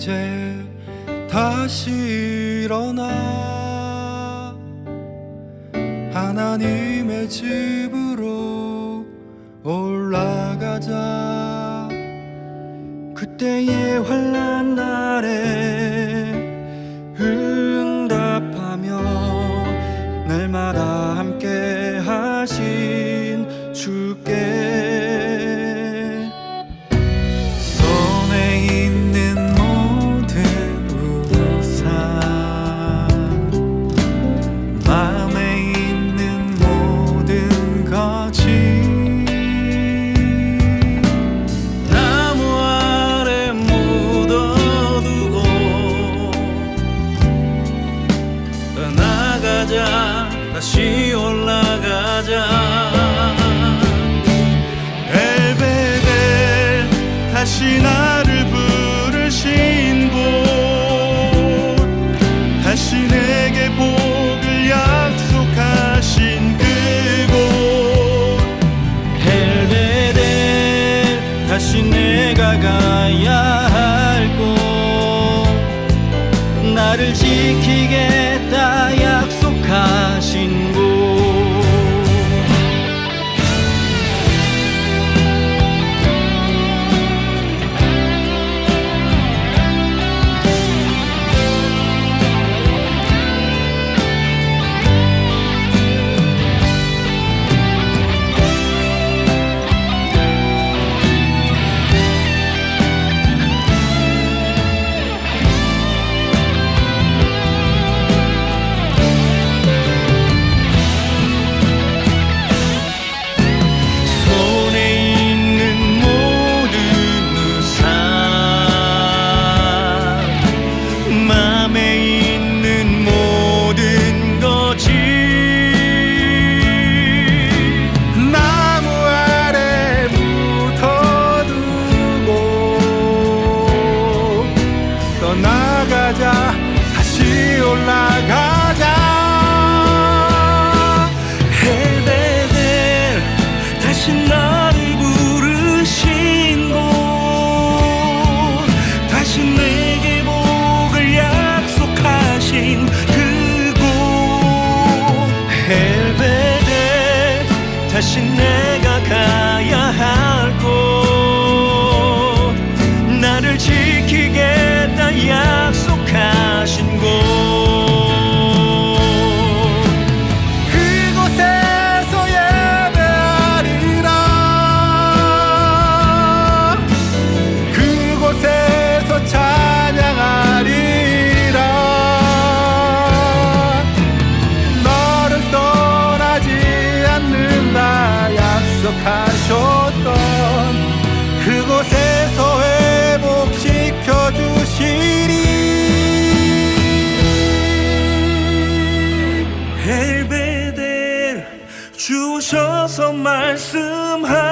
이제 다시 일어나. 하나님의 집으로 올라가자. 그때의 환난 나를 부르신 곳. 다시 내게 복을 약속하신 그곳. 헬베델 다시 내가 가야 할 곳. 나를 지키겠 that she 나서 말씀하